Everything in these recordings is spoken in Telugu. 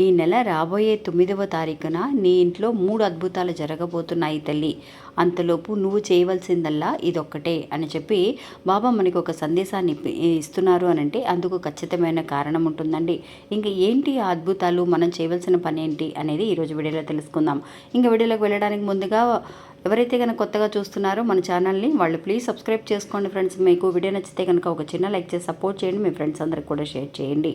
ఈ నెల రాబోయే తొమ్మిదవ తారీఖున నీ ఇంట్లో మూడు అద్భుతాలు జరగబోతున్నాయి తల్లి. అంతలోపు నువ్వు చేయవలసిందల్లా ఇదొక్కటే అని చెప్పి బాబా మనకు ఒక సందేశాన్ని ఇస్తున్నారు అని అంటే అందుకు ఖచ్చితమైన కారణం ఉంటుందండి. ఇంకా ఏంటి ఆ అద్భుతాలు? మనం చేయవలసిన పని ఏంటి? అనేది ఈరోజు వీడియోలో తెలుసుకుందాం. ఇంకా వీడియోలోకి వెళ్ళడానికి ముందుగా ఎవరైతే కనుక కొత్తగా చూస్తున్నారో మన ఛానల్ని వాళ్ళు ప్లీజ్ సబ్స్క్రైబ్ చేసుకోండి ఫ్రెండ్స్. మీకు వీడియో నచ్చితే కనుక ఒక చిన్న లైక్ చేసి సపోర్ట్ చేయండి. మీ ఫ్రెండ్స్ అందరికి కూడా షేర్ చేయండి.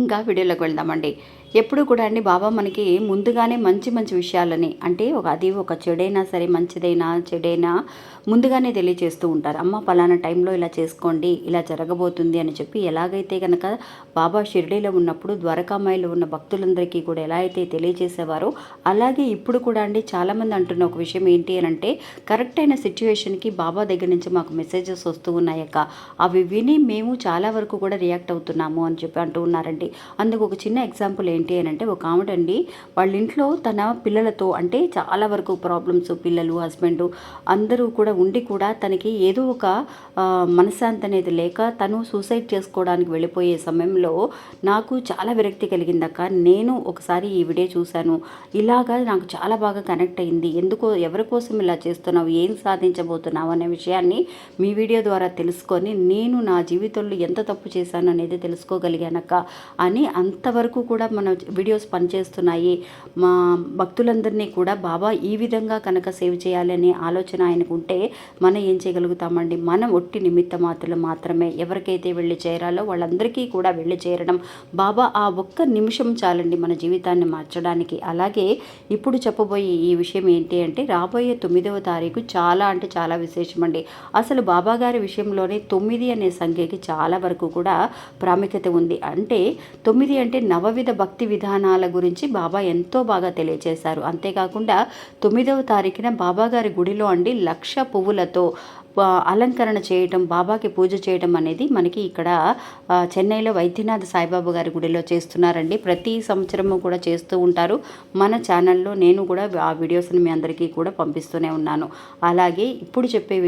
ఇంకా వీడియోలోకి వెళ్దామండి. ఎప్పుడు కూడా అండి బాబా మనకి ముందుగానే మంచి మంచి విషయాలని అంటే ఒక అది ఒక చెడైనా సరే మంచిదైనా చెడైనా ముందుగానే తెలియజేస్తూ ఉంటారు. అమ్మ పలానా టైంలో ఇలా చేసుకోండి ఇలా జరగబోతుంది అని చెప్పి ఎలాగైతే కనుక బాబా షిరిడీలో ఉన్నప్పుడు ద్వారకామాయిలో ఉన్న భక్తులందరికీ కూడా ఎలా అయితే తెలియజేసేవారో అలాగే ఇప్పుడు కూడా అండి చాలామంది అంటున్న ఒక విషయం ఏంటి అని అంటే కరెక్ట్ అయిన సిచ్యువేషన్కి బాబా దగ్గర నుంచి మాకు మెసేజెస్ వస్తూ ఉన్నాయక్క. అవి విని మేము చాలా వరకు కూడా రియాక్ట్ అవుతున్నాము అని చెప్పి అంటూ ఉన్నారండి. అందుకు ఒక చిన్న ఎగ్జాంపుల్ ఏంటి అని అంటే ఒక ఆవిడండి వాళ్ళ ఇంట్లో తన పిల్లలతో అంటే చాలా వరకు ప్రాబ్లమ్స్ పిల్లలు హస్బెండ్ అందరూ కూడా ఉండి కూడా తనకి ఏదో ఒక మనశ్శాంతి అనేది లేక తను సూసైడ్ చేసుకోవడానికి వెళ్ళిపోయే సమయంలో నాకు చాలా విరక్తి కలిగిందక్క నేను ఒకసారి ఈ వీడియో చూశాను. ఇలాగా నాకు చాలా బాగా కనెక్ట్ అయింది. ఎందుకో ఎవరి కోసం ఇలా చేస్తున్నావు? ఏం సాధించబోతున్నావు? అనే విషయాన్ని మీ వీడియో ద్వారా తెలుసుకొని నేను నా జీవితంలో ఎంత తప్పు చేశాను అనేది తెలుసుకోగలిగానక్క అని అంతవరకు కూడా మన వీడియోస్ పనిచేస్తున్నాయి. మా భక్తులందరినీ కూడా బాబా ఈ విధంగా కనుక సేవ్ చేయాలనే ఆలోచన ఆయనకు ఉంటే మనం ఏం చేయగలుగుతామండి? మనం ఒట్టి నిమిత్త మాత్రలు మాత్రమే ఎవరికైతే వెళ్ళి చేరాలో వాళ్ళందరికీ కూడా వెళ్ళి చేరడం. బాబా ఆ ఒక్క నిమిషం చాలండి మన జీవితాన్ని మార్చడానికి. అలాగే ఇప్పుడు చెప్పబోయే ఈ విషయం ఏంటి అంటే రాబోయే తొమ్మిదవ తారీఖు చాలా అంటే చాలా విశేషమండి. అసలు బాబాగారి విషయంలోనే తొమ్మిది అనే సంఖ్యకి చాలా వరకు కూడా ప్రాముఖ్యత ఉంది. అంటే తొమ్మిది అంటే నవవిధ భక్తి విధానాల గురించి బాబా ఎంతో బాగా తెలియజేశారు అంతేకాకుండా తొమ్మిదవ తారీఖున బాబాగారి గుడిలో అండి లక్ష పువ్వులతో అలంకరణ చేయటం బాబాకి పూజ చేయటం అనేది మనకి ఇక్కడ చెన్నైలో వైద్యనాథ్ సాయిబాబా గారి గుడిలో చేస్తున్నారండి. ప్రతి సంవత్సరము కూడా చేస్తూ ఉంటారు. మన ఛానల్లో నేను కూడా ఆ వీడియోస్ని మీ అందరికీ కూడా పంపిస్తూనే ఉన్నాను. అలాగే ఇప్పుడు చెప్పే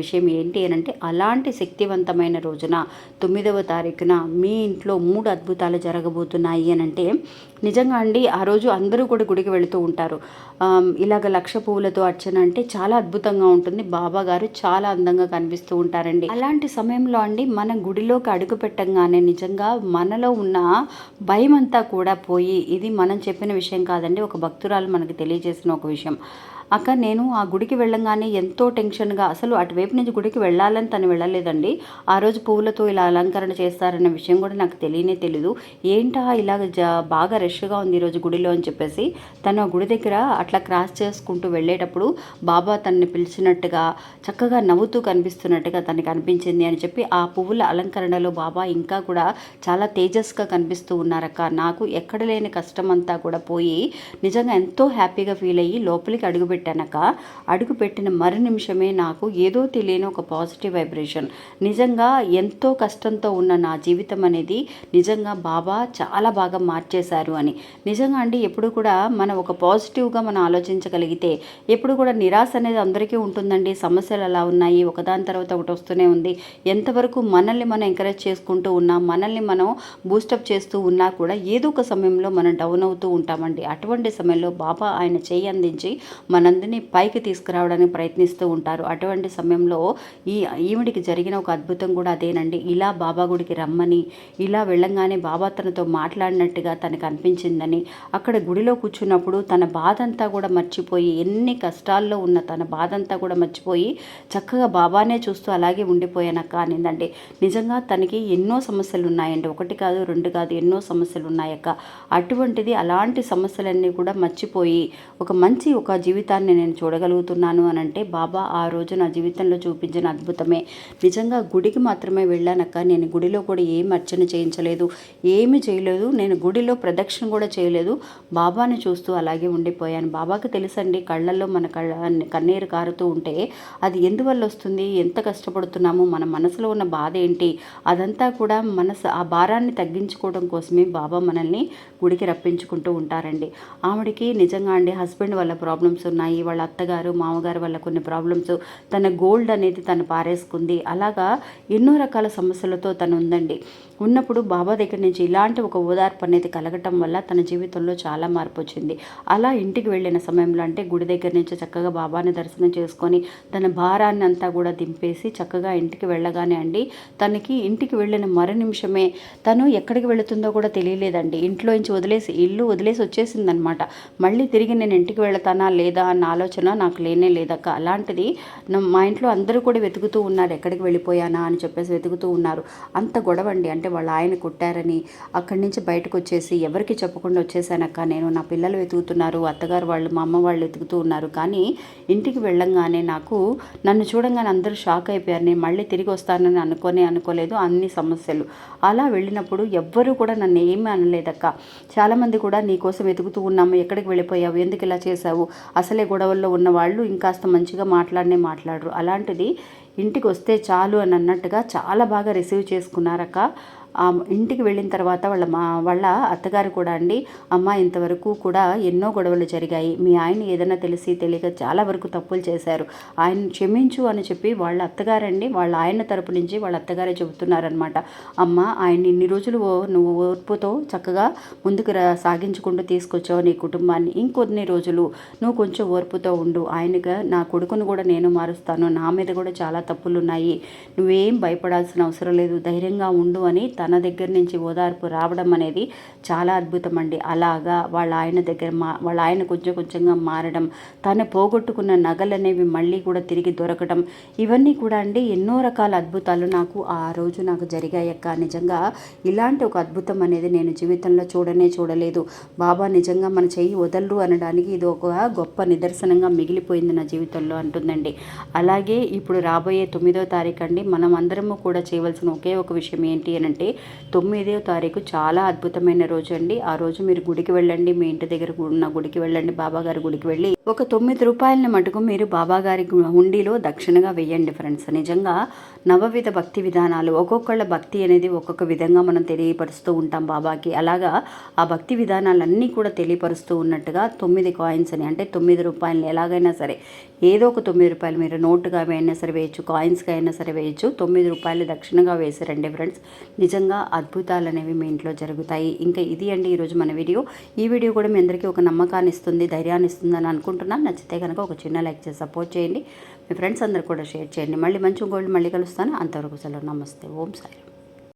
విషయం ఏంటి అని అంటే అలాంటి శక్తివంతమైన రోజున తొమ్మిదవ తారీఖున మీ ఇంట్లో మూడు అద్భుతాలు జరగబోతున్నాయి అని అంటే నిజంగా అండి ఆ రోజు అందరూ కూడా గుడికి వెళుతూ ఉంటారు. ఇలాగ లక్ష పువ్వులతో అర్చన అంటే చాలా అద్భుతంగా ఉంటుంది. బాబా గారు చాలా అందంగా కనిపిస్తూ ఉంటారండి. అలాంటి సమయంలో అండి మన గుడిలోకి అడుగు పెట్టంగానే నిజంగా మనలో ఉన్న భయం అంతా కూడా పోయి ఇది మనం చెప్పిన విషయం కాదండి ఒక భక్తురాలు మనకు తెలియజేసిన ఒక విషయం. అక్క నేను ఆ గుడికి వెళ్ళంగానే ఎంతో టెన్షన్గా అసలు అటువైపు నుంచి గుడికి వెళ్ళాలని తను వెళ్ళలేదండి. ఆ రోజు పువ్వులతో ఇలా అలంకరణ చేస్తారన్న విషయం కూడా నాకు తెలియనే తెలీదు. ఏంటా ఇలా జ బాగా రష్గా ఉంది ఈరోజు గుడిలో అని చెప్పేసి తను ఆ గుడి దగ్గర అట్లా క్రాస్ చేసుకుంటూ వెళ్ళేటప్పుడు బాబా తనని పిలిచినట్టుగా చక్కగా నవ్వుతూ కనిపిస్తున్నట్టుగా తనకి అనిపించింది అని చెప్పి ఆ పువ్వుల అలంకరణలో బాబా ఇంకా కూడా చాలా తేజస్గా కనిపిస్తూ ఉన్నారక్క. నాకు ఎక్కడ లేని కష్టం అంతా కూడా పోయి నిజంగా ఎంతో హ్యాపీగా ఫీల్ అయ్యి లోపలికి అడుగు పెట్టానక అడుగు పెట్టిన మరు నిమిషమే నాకు ఏదో తెలియని ఒక పాజిటివ్ వైబ్రేషన్. నిజంగా ఎంతో కష్టంతో ఉన్న నా జీవితం అనేది నిజంగా బాబా చాలా బాగా మార్చేశారు అని. నిజంగా అండి ఎప్పుడు కూడా మనం ఒక పాజిటివ్గా మనం ఆలోచించగలిగితే ఎప్పుడు కూడా నిరాశ అనేది అందరికీ ఉంటుందండి. సమస్యలు అలా ఉన్నాయి ఒకదాని తర్వాత ఒకటి వస్తూనే ఉంది. ఎంతవరకు మనల్ని మనం ఎంకరేజ్ చేసుకుంటూ ఉన్నా మనల్ని మనం బూస్టప్ చేస్తూ ఉన్నా కూడా ఏదో ఒక సమయంలో మనం డౌన్ అవుతూ ఉంటామండి. అటువంటి సమయంలో బాబా ఆయన చేయి అందించి మన మనందరినీ పైకి తీసుకురావడానికి ప్రయత్నిస్తూ ఉంటారు. అటువంటి సమయంలో ఈ ఈవిడికి జరిగిన ఒక అద్భుతం కూడా అదేనండి. ఇలా బాబా గుడికి రమ్మని ఇలా వెళ్ళంగానే బాబా తనతో మాట్లాడినట్టుగా తనకు అనిపించిందని అక్కడ గుడిలో కూర్చున్నప్పుడు తన బాధ అంతా కూడా మర్చిపోయి ఎన్ని కష్టాల్లో ఉన్న తన బాధ అంతా కూడా మర్చిపోయి చక్కగా బాబానే చూస్తూ అలాగే ఉండిపోయానక్క అనిందండి. నిజంగా తనకి ఎన్నో సమస్యలు ఉన్నాయండి ఒకటి కాదు రెండు కాదు ఎన్నో సమస్యలు ఉన్నాయక్క అటువంటిది అలాంటి సమస్యలన్నీ కూడా మర్చిపోయి ఒక మంచి ఒక జీవితాన్ని నేను చూడగలుగుతున్నాను అని అంటే బాబా ఆ రోజు నా జీవితంలో చూపించిన అద్భుతమే. నిజంగా గుడికి మాత్రమే వెళ్ళానక్క. నేను గుడిలో కూడా ఏం అర్చన చేయించలేదు ఏమి చేయలేదు. నేను గుడిలో ప్రదక్షిణ కూడా చేయలేదు. బాబాని చూస్తూ అలాగే ఉండిపోయాను. బాబాకి తెలుసండి కళ్ళల్లో మన కళ్ళ కన్నీరు కారుతూ ఉంటే అది ఎందువల్ల వస్తుంది? ఎంత కష్టపడుతున్నాము? మన మనసులో ఉన్న బాధ ఏంటి? అదంతా కూడా మనసు ఆ భారాన్ని తగ్గించుకోవడం కోసమే బాబా మనల్ని గుడికి రప్పించుకుంటూ ఉంటారండి. ఆవిడకి నిజంగా అండి హస్బెండ్ వల్ల ప్రాబ్లమ్స్ ఉన్నాయి. వాళ్ళ అత్తగారు మామగారు వల్ల కొన్ని ప్రాబ్లమ్స్. తన గోల్డ్ అనేది తను పారేసుకుంది. అలాగా ఎన్నో రకాల సమస్యలతో తను ఉందండి. ఉన్నప్పుడు బాబా దగ్గర నుంచి ఇలాంటి ఒక ఓదార్పు అనేది కలగటం వల్ల తన జీవితంలో చాలా మార్పు వచ్చింది. అలా ఇంటికి వెళ్ళిన సమయంలో అంటే గుడి దగ్గర నుంచి చక్కగా బాబాని దర్శనం చేసుకొని తన భారాన్ని అంతా కూడా దింపేసి చక్కగా ఇంటికి వెళ్ళగానే అండి తనకి ఇంటికి వెళ్ళిన మరు నిమిషమే తను ఎక్కడికి వెళుతుందో కూడా తెలియలేదండి. ఇంట్లో నుంచి వదిలేసి ఇల్లు వదిలేసి వచ్చేసిందనమాట. మళ్ళీ తిరిగి నేను ఇంటికి వెళతానా లేదా అన్న ఆలోచన నాకు లేనే లేదక్క. అలాంటిది మా ఇంట్లో అందరూ కూడా వెతుకుతూ ఉన్నారు ఎక్కడికి వెళ్ళిపోయానా అని చెప్పేసి వెతుకుతూ ఉన్నారు. అంత గొడవ అండి ఎందుకంటే వాళ్ళ ఆయన కొట్టారని అక్కడి నుంచి బయటకు వచ్చేసి ఎవరికి చెప్పకుండా వచ్చేసానక్క నేను నా పిల్లలు వెతుకుతున్నారు అత్తగారు వాళ్ళు మా అమ్మ వాళ్ళు వెతుకుతూ ఉన్నారు. కానీ ఇంటికి వెళ్ళంగానే నాకు నన్ను చూడంగానే అందరూ షాక్ అయిపోయారు. నేను మళ్ళీ తిరిగి వస్తానని అనుకోనే అనుకోలేదు. అన్ని సమస్యలు. అలా వెళ్ళినప్పుడు ఎవ్వరూ కూడా నన్ను ఏమీ అనలేదక్క. చాలామంది కూడా నీకోసం వెతుకుతూ ఉన్నాము ఎక్కడికి వెళ్ళిపోయావు ఎందుకు ఇలా చేశావు? అసలే గొడవల్లో ఉన్న వాళ్ళు ఇంకాస్త మంచిగా మాట్లాడనే మాట్లాడరు. అలాంటిది ఇంటికి వస్తే చాలు అని అన్నట్టుగా చాలా బాగా రిసీవ్ చేసుకున్నారక్క. ఇంటికి వెళ్ళిన తర్వాత వాళ్ళ మా వాళ్ళ అత్తగారు కూడా అండి అమ్మ ఇంతవరకు కూడా ఎన్నో గొడవలు జరిగాయి. మీ ఆయన ఏదైనా తెలిసి తెలియక చాలా వరకు తప్పులు చేశారు. ఆయన క్షమించు అని చెప్పి వాళ్ళ అత్తగారండి వాళ్ళ ఆయన తరపు నుంచి వాళ్ళ అత్తగారే చెబుతున్నారనమాట అమ్మ ఆయన ఇన్ని రోజులు నువ్వు ఓర్పుతో చక్కగా ముందుకు సాగించుకుంటూ తీసుకొచ్చావు నీ కుటుంబాన్ని. ఇంకొన్ని రోజులు నువ్వు కొంచెం ఓర్పుతో ఉండు. ఆయనగా నా కొడుకును కూడా నేను మారుస్తాను. నా మీద కూడా చాలా తప్పులు ఉన్నాయి నువ్వేం భయపడాల్సిన అవసరం లేదు. ధైర్యంగా ఉండు అని తన దగ్గర నుంచి ఓదార్పు రావడం అనేది చాలా అద్భుతం అండి అలాగా వాళ్ళ ఆయన దగ్గర మా వాళ్ళ ఆయన కొంచెం కొంచెంగా మారడం తను పోగొట్టుకున్న నగలు అనేవి మళ్ళీ కూడా తిరిగి దొరకడం ఇవన్నీ కూడా అండి ఎన్నో రకాల అద్భుతాలు నాకు ఆ రోజు నాకు జరిగాయక్క నిజంగా ఇలాంటి ఒక అద్భుతం అనేది నేను జీవితంలో చూడనే చూడలేదు. బాబా నిజంగా మన చెయ్యి వదలరు అనడానికి ఇది ఒక గొప్ప నిదర్శనంగా మిగిలిపోయింది నా జీవితంలో అంటుందండి. అలాగే ఇప్పుడు రాబోయే తొమ్మిదో తారీఖు అండి మనం అందరము కూడా చేయవలసిన ఒకే ఒక విషయం ఏంటి అని అంటే తొమ్మిదో తారీఖు చాలా అద్భుతమైన రోజు అండి ఆ రోజు మీరు గుడికి వెళ్ళండి మీ ఇంటి దగ్గర ఉన్న గుడికి వెళ్ళండి బాబాగారి గుడికి వెళ్ళి ఒక తొమ్మిది రూపాయలని మటుకు మీరు బాబాగారి హుండీలో దక్షిణగా వెయ్యండి ఫ్రెండ్స్. నిజంగా నవవిధ భక్తి విధానాలు ఒక్కొక్కళ్ళ భక్తి అనేది ఒక్కొక్క విధంగా మనం తెలియపరుస్తూ ఉంటాం బాబాకి. అలాగా ఆ భక్తి విధానాలన్నీ కూడా తెలియపరుస్తూ ఉన్నట్టుగా తొమ్మిది కాయిన్స్ అని అంటే తొమ్మిది రూపాయలని ఎలాగైనా సరే ఏదో ఒక తొమ్మిది రూపాయలు మీరు నోటుగా అయినా సరే వేయచ్చు కాయిన్స్గా అయినా సరే వేయచ్చు తొమ్మిది రూపాయలు దక్షిణగా వేసారండి ఫ్రెండ్స్. నిజంగా అద్భుతాలు అనేవి మీ ఇంట్లో జరుగుతాయి. ఇంకా ఇది అండి ఈరోజు మన వీడియో. ఈ వీడియో కూడా మీ అందరికీ ఒక నమ్మకాన్ని ఇస్తుంది ధైర్యాన్ని ఇస్తుంది అని అనుకుంటున్నాను. నచ్చితే కనుక ఒక చిన్న లైక్ చేసి సపోర్ట్ చేయండి. మీ ఫ్రెండ్స్ అందరు కూడా షేర్ చేయండి. మళ్ళీ మంచి గోల్డ్ మళ్ళీ కలుస్తాను. అంతవరకు సెలవు. నమస్తే. ఓం సాయి.